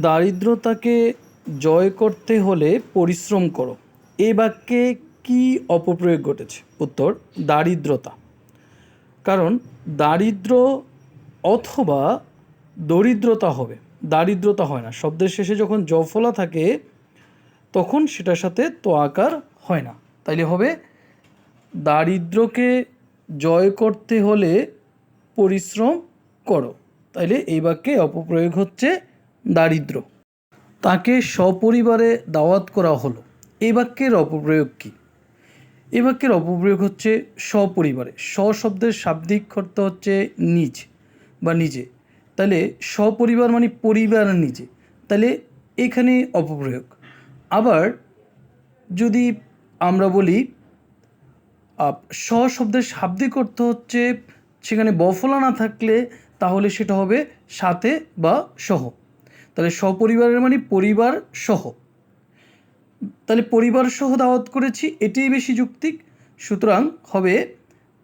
দারিদ্রতাকে জয় করতে হলে পরিশ্রম করো। এই বাক্যে কি অপপ্রয়োগ ঘটেছে? উত্তর, দারিদ্রতা। কারণ দারিদ্র অথবা দরিদ্রতা হবে। দারিদ্রতা হয় না। শব্দের শেষে যখন জফলা থাকে, তখন সেটার সাথে তো আকার হয় না। তাইলে হবে, দারিদ্রকে জয় করতে হলে পরিশ্রম করো। তাইলে এই বাক্যে অপপ্রয়োগ হচ্ছে দারিদ্র। তাকে সপরিবারে দাওয়াত করা হলো। এই বাক্যের অপপ্রয়োগ কী? এই বাক্যের অপপ্রয়োগ হচ্ছে সপরিবারে। স শব্দের শাব্দিক অর্থ হচ্ছে নিজ বা নিজে। তাহলে সপরিবার মানে পরিবার নিজে। তাহলে এখানে অপপ্রয়োগ। আবার যদি আমরা বলি স শব্দের শাব্দিক অর্থ হচ্ছে সেখানে বফলা না থাকলে তাহলে সেটা হবে সাথে বা সহ। তাহলে সপরিবারের মানে পরিবার সহ। তাহলে পরিবার সহ দাওয়াত করেছি, এটাই বেশি যুক্তিক। সুতরাং হবে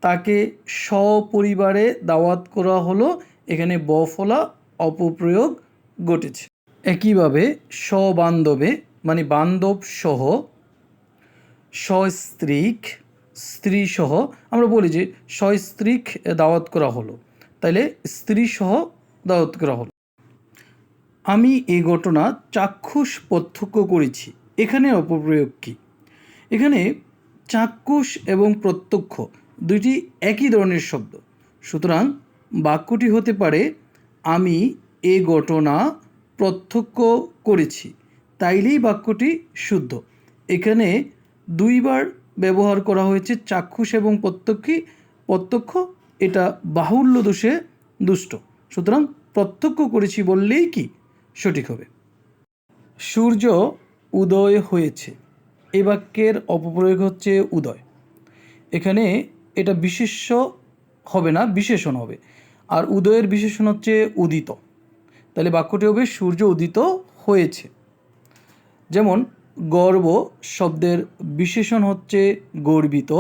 তাকে সপরিবারে দাওয়াত করা হলো, এখানে বফলা অপপ্রয়োগ ঘটেছে। একইভাবে সবান্ধবে মানে বান্ধব সহ, সস্ত্রীক, স্ত্রী সহ, আমরা বলি যে সস্ত্রীক দাওয়াত করা হলো। তাইলে স্ত্রী সহ দাওয়াত করা হলো। আমি এই ঘটনা চাক্ষুষ প্রত্যক্ষ করেছি। এখানে অপপ্রয়োগ কী? এখানে চাক্ষুষ এবং প্রত্যক্ষ দুইটি একই ধরনের শব্দ। সুতরাং বাক্যটি হতে পারে, আমি এ ঘটনা প্রত্যক্ষ করেছি, তাইলেই বাক্যটি শুদ্ধ। এখানে দুইবার ব্যবহার করা হয়েছে চাক্ষুষ এবং প্রত্যক্ষী। প্রত্যক্ষ এটা বাহুল্য দোষে দুষ্ট। সুতরাং প্রত্যক্ষ করেছি বললেই কি? সঠিক হবে। সূর্য উদয় হয়েছে। এ বাক্যের অপপ্রয়োগ হচ্ছে উদয়। এখানে এটা বিশেষ্য হবে না, বিশেষণ হবে। আর উদয়ের বিশেষণ হচ্ছে উদিত। তাহলে বাক্যটি হবে, সূর্য উদিত হয়েছে। যেমন, গর্ব শব্দের বিশেষণ হচ্ছে গর্বিত,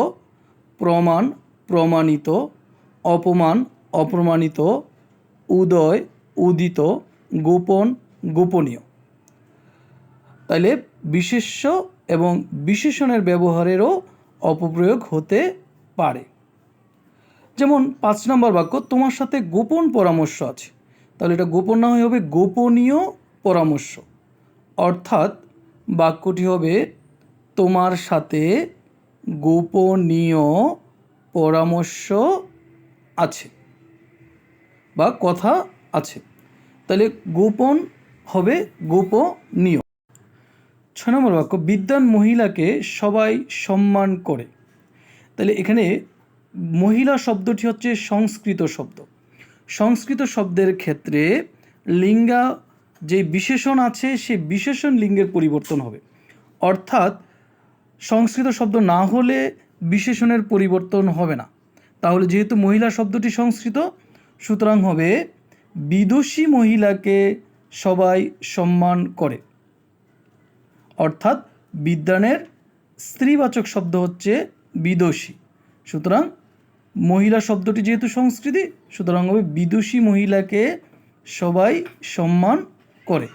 প্রমাণ প্রমাণিত, অপমান অপ্রমাণিত, উদয় উদিত, গোপন গোপনীয়। তাইলে বিশেষ্য এবং বিশেষণের ব্যবহারেরও অপপ্রয়োগ হতে পারে। যেমন পাঁচ নম্বর বাক্য, তোমার সাথে গোপন পরামর্শ আছে। তাহলে এটা গোপন না হবে গোপনীয় পরামর্শ। অর্থাৎ বাক্যটি হবে, তোমার সাথে গোপনীয় পরামর্শ আছে বা কথা আছে। তাহলে গোপন হবে গোপনীয়। ছয় নম্বর বাক্য বিদ্যান মহিলাকে সবাই সম্মান করে। তাহলে এখানে মহিলা শব্দটি হচ্ছে সংস্কৃত শব্দ। সংস্কৃত শব্দের ক্ষেত্রে লিঙ্গা যে বিশেষণ আছে, সে বিশেষণ লিঙ্গের পরিবর্তন হবে। অর্থাৎ সংস্কৃত শব্দ না হলে বিশেষণের পরিবর্তন হবে না। তাহলে যেহেতু মহিলা শব্দটি সংস্কৃত, সুতরাং হবে বিদুষী মহিলাকে সবাই সম্মান করে। অর্থাৎ বিদ্যানের স্ত্রীবাচক শব্দ হচ্ছে বিদোষী। সুতরাং মহিলা শব্দটি যেহেতু সংস্কৃতি, সুতরাং হবে বিদুষী মহিলাকে সবাই সম্মান করে।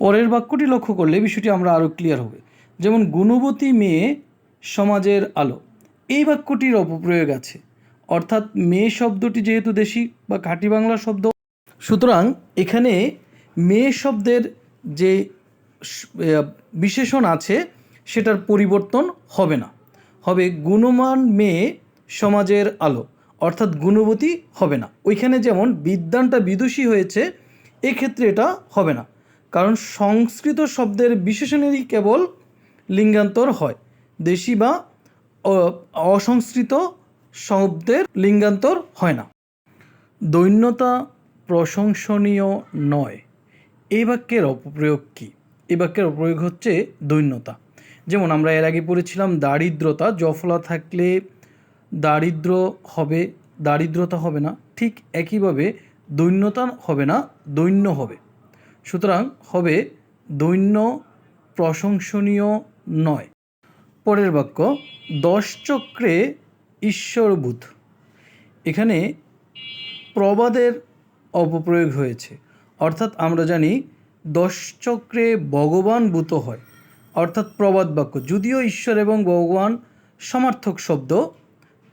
পরের বাক্যটি লক্ষ্য করলে বিষয়টি আমরা আরও ক্লিয়ার হবে। যেমন, গুণবতী মেয়ে সমাজের আলো। এই বাক্যটির অপপ্রয়োগ আছে। অর্থাৎ মেয়ে শব্দটি যেহেতু দেশি বা খাঁটি বাংলা শব্দ। সুতরাং এখানে মেয়ে শব্দের যে বিশেষণ আছে, সেটার পরিবর্তন হবে না। হবে গুণমান মেয়ে সমাজের আলো, অর্থাৎ গুণবতী হবে না। ওইখানে যেমন বিদ্যানটা বিদুষী হয়েছে, এক্ষেত্রে এটা হবে না। কারণ সংস্কৃত শব্দের বিশেষণেরই কেবল লিঙ্গান্তর হয়। দেশি বা অসংস্কৃত শব্দের লিঙ্গান্তর হয় না। দৈন্যতা প্রশংসনীয় নয়। এই বাক্যের অপপ্রয়োগ কী? এই বাক্যের অপপ্রয়োগ হচ্ছে দৈন্যতা। যেমন আমরা এর আগে পড়েছিলাম, দারিদ্রতা, জফলা থাকলে দারিদ্র হবে, দারিদ্রতা হবে না। ঠিক একইভাবে দৈন্যতা হবে না, দৈন্য হবে। সুতরাং হবে দৈন্য প্রশংসনীয় নয়। পরের বাক্য, দশ চক্রে ঈশ্বরবোধ এখানে প্রবাদের অপপ্রয়োগ হয়েছে। অর্থাৎ আমরা জানি দশ চক্রে ভগবান ভূত হয়। অর্থাৎ প্রবাদ বাক্য। যদিও ঈশ্বর এবং ভগবান সমার্থক শব্দ,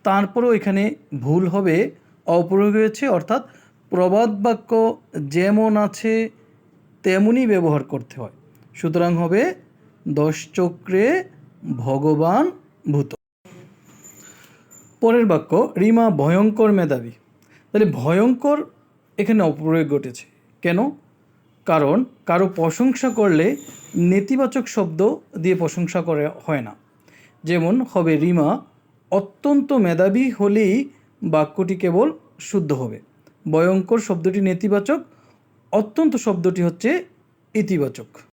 তারপরেও এখানে ভুল হবে অপ্রয়োগ হয়েছে। অর্থাৎ প্রবাদ বাক্য যেমন আছে তেমনই ব্যবহার করতে হয়। সুতরাং হবে দশ চক্রে ভগবান ভূত। পরের বাক্য, রিমা ভয়ঙ্কর মেধাবী। তাহলে ভয়ঙ্কর এখানে অপ্রয়োগ ঘটেছে। কেন? কারণ কারও প্রশংসা করলে নেতিবাচক শব্দ দিয়ে প্রশংসা করে, হয় না। যেমন হবে রিমা, অত্যন্ত মেধাবী হলেই বাক্যটি কেবল শুদ্ধ হবে। ভয়ঙ্কর শব্দটি নেতিবাচক, অত্যন্ত শব্দটি হচ্ছে ইতিবাচক।